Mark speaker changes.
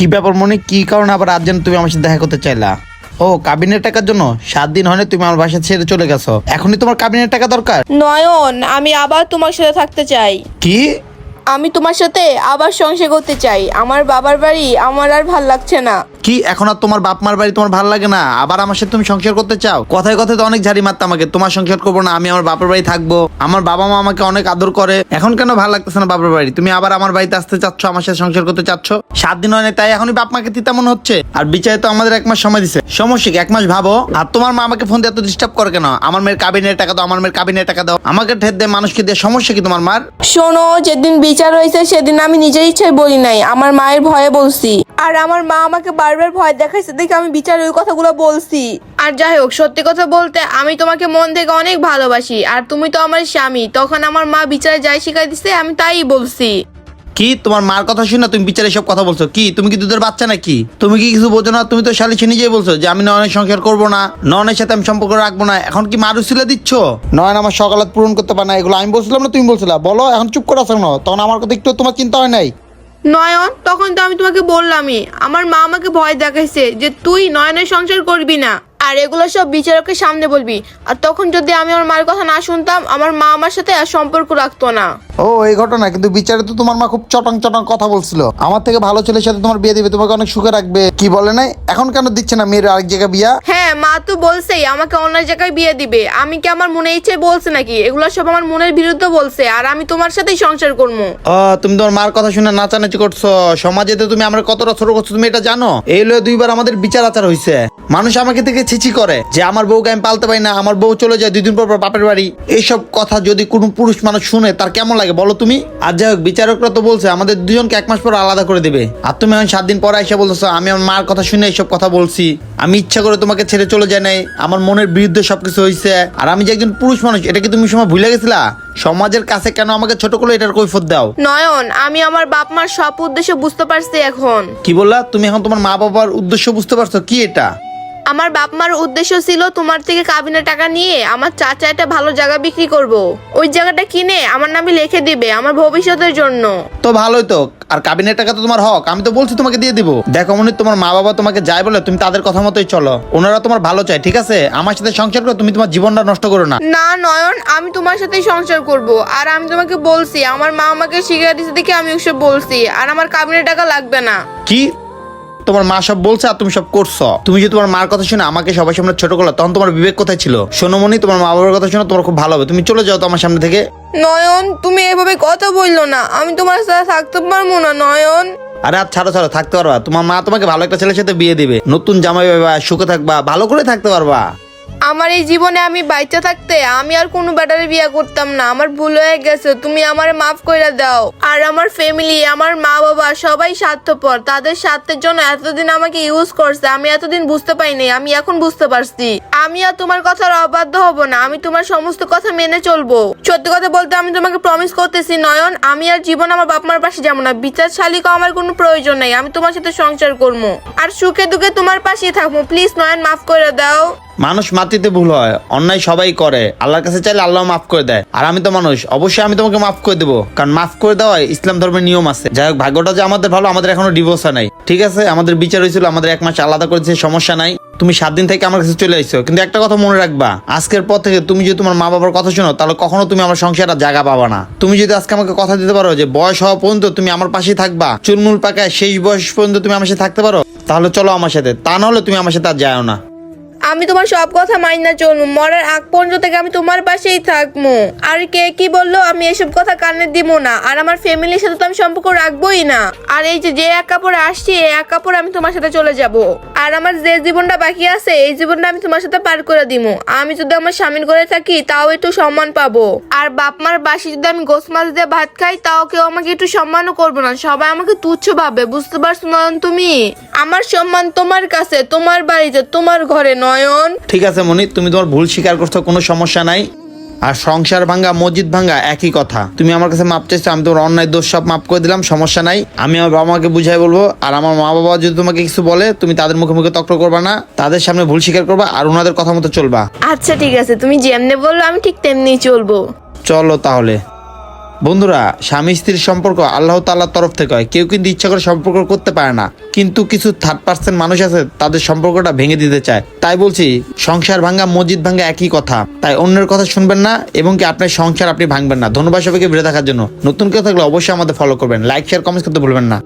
Speaker 1: কি ব্যাপার মনে? কি কারণে আবার আজ যেন তুমি আমার সাথে দেখা করতে চাইলা? ও কাবিনের টাকার জন্য? সাত দিন হয়নি তুমি আমার বাসা ছেড়ে চলে গেছো। এখনই তোমার কাবিনের টাকা দরকার?
Speaker 2: নয়ন আমি আবার তোমার সাথে থাকতে চাই।
Speaker 1: কি?
Speaker 2: আমি তোমার সাথে আবার সংসার করতে চাই। আমার বাবার বাড়ি আমার আর ভালো লাগছে না।
Speaker 1: কি, এখন আর তোমার বাপ মার বাড়ি তোমার ভালো লাগে না? আবার আমার সাথে তুমি সংসার করতে চাও? কথায় কথায় তো অনেক ঝাড়ি মারতে আমাকে। তোমার সংসার করব না, আমি আমার বাপের বাড়ি থাকব। আমার বাবা মা আমাকে অনেক আদর করে। এখন কেন ভালো লাগতেছে না বাপের বাড়ি? তুমি আবার আমার বাড়িতে আসতে চাচ্ছ, আমার সাথে সংসার করতে চাচ্ছ? সাত দিন হয় তাই এখনই বাপ মাকে তিতা মনে হচ্ছে। আর বিচারে তো আমাদের এক মাস সময় দিছে। সমস্যা এক মাস ভাবো, আর তোমার মা আমাকে ফোন দিয়ে এত ডিস্টার্ব করে কেন? আমার মেয়ের কাবিনের টাকা দাও, আমার মেয়ের কাবিনের টাকা দাও। আমাকে ঠের দিয়ে, মানুষকে দিয়ে সমস্যা কি তোমার মার?
Speaker 2: শোনো, যেদিন বিচার হয়েছে, সেদিন আমি নিজের ইচ্ছায় বলি নাই। আমার মায়ের ভয়ে বলছি। আর আমার মা আমাকে বারবার ভয় দেখাইছে দেখে আমি বিচার ওই কথাগুলো বলছি। আর যাই হোক সত্যি কথা বলতে আমি তোমাকে মন থেকে অনেক ভালোবাসি আর তুমি তো আমার স্বামী তখন আমার মা বিচারে যাই শিখাই দিছে আমি তাই বলছি।
Speaker 1: কি? তোমার মার কথা শুনে তুমি বিচারে সব কথা বলছো? কি? তুমি কি দুধের বাচ্চা নাকি? তুমি কি কিছু বোঝো না? তুমি তো শালিছে নিজেই বলছো যে আমি নয়নের সংসার করব না নয়নের সাথে আমি সম্পর্ক রাখব না এখন কি মার উসিলা দিচ্ছ? নয়ন আমার সকালত পূরণ করতে পারে না এগুলো আমি বলছিলাম না তুমি বলছিলা। বলো এখন চুপ করে আসো না তখন আমার কথা একটু তোমার চিন্তা হয় নাই?
Speaker 2: নয়ন, তখন তো আমি তোমাকে বললামই। আমার মা আমাকে ভয় দেখাইছে যে তুই নয়নের সংসার করবি না। আর এগুলো সব বিচারকের সামনে বলবি। আর তখন যদি আমি আমার মায়ের কথা না শুনতাম আমার মা আমার সাথে আর সম্পর্ক রাখতো না।
Speaker 1: ও এই ঘটনা কিন্তু বিচারে তো তোমার মা খুব চটং চটং কথা বলছিল। আমার থেকে ভালো ছেলের সাথে তোমার বিয়ে দিবে তোমাকে অনেক সুখে রাখবে। কি বলে নাই? এখন কেন দিচ্ছে না মেয়ের আরেক জায়গায় বিয়া?
Speaker 2: হ্যাঁ মা তো বলছেই আমাকে অন্য জায়গায় বিয়ে দিবে। আমি কি আমার মনে ইচ্ছে বলছে নাকি? এগুলো সব আমার মনের বিরুদ্ধে বলছে আর আমি তোমার সাথেই সংসার করব।
Speaker 1: ও তুমি তোমার মার কথা শুনে নাচানাচি করছ। সমাজে তো তুমি আমরা কতটা ছোট করছ তুমি এটা জানো? এই লয়ে দুইবার আমাদের বিচার আচার হয়েছে মানুষ আমাকে থেকে ছিচি করে যে আমার বউকে আমি পালতে পারি না আমার বউ চলে যায় দুই দিন পর পর বাপের বাড়ি। এইসব কথা যদি কোনো পুরুষ মানুষ শুনে তার কেমন লাগে বলো তুমি? আর যাই হোক বিচারকরা তো বলছে আমাদের দুজনকে এক মাস পর আলাদা করে দেবে। আর তুমি এখন সাত দিন পরে এসে বলতেছো আমি আমার মার কথা শুনে এইসব কথা বলছি। আমি ইচ্ছা করে তোমাকে ছেড়ে চলে যাই নাই আমার মনের বিরুদ্ধে সবকিছু হয়েছে আর আমি যে একজন পুরুষ মানুষ এটা কি তুমি সময় ভুলে গেছিলা? সমাজের কাছে কেন আমাকে ছোট করে এটার কৈফত দাও?
Speaker 2: নয়ন আমি আমার বাপ মার সব উদ্দেশ্য বুঝতে পারছি এখন।
Speaker 1: কি বললা? তুমি এখন তোমার মা বাবার উদ্দেশ্য বুঝতে পারছ? কি এটা?
Speaker 2: আমার বাপ মার উদ্দেশ্য ছিল তোমার থেকে কাবিনের টাকা নিয়ে আমার চাচা একটা ভালো জায়গা বিক্রি করব। ওই জায়গাটা কিনে আমার নামে লিখে দিবে আমার ভবিষ্যতের জন্য।
Speaker 1: তো ভালোই তো আর কাবিনের টাকা তো তোমার হক আমি তো বলছি তোমাকে দিয়ে দিব। দেখো মনে তোমার মা বাবা তোমাকে যাই বলে তুমি তাদের কথা মতোই চলো। ওনারা তোমার ভালো চায় ঠিক আছে? আমার সাথে সংসার করো তুমি তোমার জীবনটা নষ্ট করো না।
Speaker 2: না নয়ন আমি তোমার সাথেই সংসার করব। আর আমি তোমাকে বলছি আমার মা আমাকে শিখিয়ে দিচ্ছে দেখে আমি ওসব বলছি আর আমার কাবিনের টাকা লাগবে না।
Speaker 1: কি? তোমার মা সব বলছে আর তুমি সব করছ। তুমি যদি তোমার মার কথা শুনে আমাকে সবাই সামনে ছোট করল তখন তোমার বিবেক কোথায় ছিল? সোনমণি তোমার মা বাবার কথা শুনে তোমার খুব ভালো হবে। তুমি চলে যাও তো আমার সামনে থেকে।
Speaker 2: নয়ন তুমি এভাবে কথা বলল না। আমি তোমার সাথে থাকতে পারব না নয়ন।
Speaker 1: আরে আর ছাড়ো ছাড়ো থাকতে পারবা। তোমার মা তোমাকে ভালো একটা ছেলের সাথে বিয়ে দিবে। নতুন জামাই পাবা সুখে থাকবা ভালো করে থাকতে পারবা।
Speaker 2: আমার এই জীবনে আমি বাচ্চা থাকতে আমি আর কোনো ব্যাটারে বিয়ে করতাম না। আমার ভুল হয়ে গেছে, তুমি আমার মাফ করে দাও। আর আমার ফ্যামিলি আমার মা বাবা সবাই স্বার্থপর। তাদের স্বার্থের জন্য এতদিন আমাকে ইউজ করছে, আমি এতদিন বুঝতে পারিনি, আমি এখন বুঝতে পারছি। আমি আর তোমার কথার অবাধ্য হব না, আমি তোমার সমস্ত কথা মেনে চলবো। সত্যি কথা বলতে আমি তোমাকে প্রমিস করতেছি, নয়ন, আমি আর জীবন আমার বাপ মার পাশে যাব না। বিচার শালিকা আমার কোনো প্রয়োজন নাই, আমি তোমার সাথে সংসার করব। আর সুখে দুঃখে তোমার পাশেই থাকব। প্লিজ নয়ন, মাফ করে দাও।
Speaker 1: মানুষ মাতৃতে ভুল হয়, অন্যায় সবাই করে। আল্লাহর কাছে চাইলে আল্লাহ মাফ করে দেয়। আর আমি তো মানুষ, অবশ্যই আমি তোমাকে মাফ করে দেবো। কারণ মাফ করে দেওয়া ইসলাম ধর্মের নিয়ম আছে। যাই হোক, ভাগ্যটা যে আমাদের ভালো, আমাদের এখনও ডিভোর্স নাই। ঠিক আছে? আমাদের বিচার হয়েছিল, আমাদের এক মাস আলাদা করেছে সমস্যা নাই। তুমি সাত দিন থেকে আমার কাছে চলে আসছো কিন্তু একটা কথা মনে রাখবা, আজকের পর থেকে তুমি যদি তোমার মা বাবার কথা শোনো, তাহলে কখনো তুমি আমার সংসারে জায়গা পাবা না। তুমি যদি আজকে আমাকে কথা দিতে পারো যে বয়স হওয়া পর্যন্ত তুমি আমার পাশেই থাকবা, চুলমুল পাকায় শেষ বয়স পর্যন্ত তুমি আমার সাথে থাকতে পারো, তাহলে চলো আমার সাথে। তা না হলে তুমি আমার সাথে আর যাও না।
Speaker 2: আমি তোমার সব কথা মানি না চলবো মরার আগ পর্যন্ত থেকে আমি তোমার পাশেই থাকব আর কে কি বলল, আমি এসব কথা কানে দিব না। আর আমার ফ্যামিলির সাথে তো আমি সম্পর্ক রাখবোই না। আর এই যে যে এক কাপড়ে আসছি, এই এক কাপড় আমি তোমার সাথে চলে যাব। আর আমার যে জীবনটা বাকি আছে, এই জীবনটা আমি তোমার সাথে পার করে দিব আমি যদি আমার স্বামীর করে থাকি, তাও একটু সম্মান পাবো। আর বাপ মার বাসি যদি আমি গোস মাছ দিয়ে ভাত খাই, তাও কেউ আমাকে একটু সম্মানও করব না। সবাই আমাকে তুচ্ছ ভাবে, বুঝতে পারছ নয়ন তুমি? আমার সম্মান তোমার কাছে, তোমার বাড়িতে, তোমার ঘরে নয়ন।
Speaker 1: ঠিক আছে মনি তুমি তোমার ভুল স্বীকার করছ কোনো সমস্যা নাই। আর সংসার ভাঙ্গা মসজিদ ভাঙ্গা একই কথা। তুমি আমার কাছে মাপ চাইছো আমি তোমার অন্যায় দোষ সব মাপ করে দিলাম সমস্যা নাই। আমি আমার বাবা মাকে বুঝাই বলব আর আমার মা বাবা যদি তোমাকে কিছু বলে তুমি তাদের মুখে মুখে তক্র করবা না তাদের সামনে ভুল স্বীকার করবা আর ওনাদের কথা মতো চলবা।
Speaker 2: আচ্ছা ঠিক আছে। তুমি যেমনে বলল আমি ঠিক তেমনি চলবো।
Speaker 1: চলো তাহলে। বন্ধুরা, স্বামী স্ত্রীর সম্পর্ক আল্লাহ তাল্লাহ তরফ থেকে হয়। কেউ কিন্তু ইচ্ছা করে সম্পর্ক করতে পারে না। কিন্তু কিছু থার্ড পার্সেন্ট মানুষ আছে, তাদের সম্পর্কটা ভেঙে দিতে চায়। তাই বলছি, সংসার ভাঙ্গা মসজিদ ভাঙ্গা একই কথা। তাই অন্যের কথা শুনবেন না, এবং কি আপনার সংসার আপনি ভাঙবেন না। ধন্যবাদ সবাইকে ভিডিও দেখার জন্য। নতুন কেউ থাকলে অবশ্যই আমাদের ফলো করবেন। লাইক শেয়ার কমেন্ট করতে ভুলবেন না।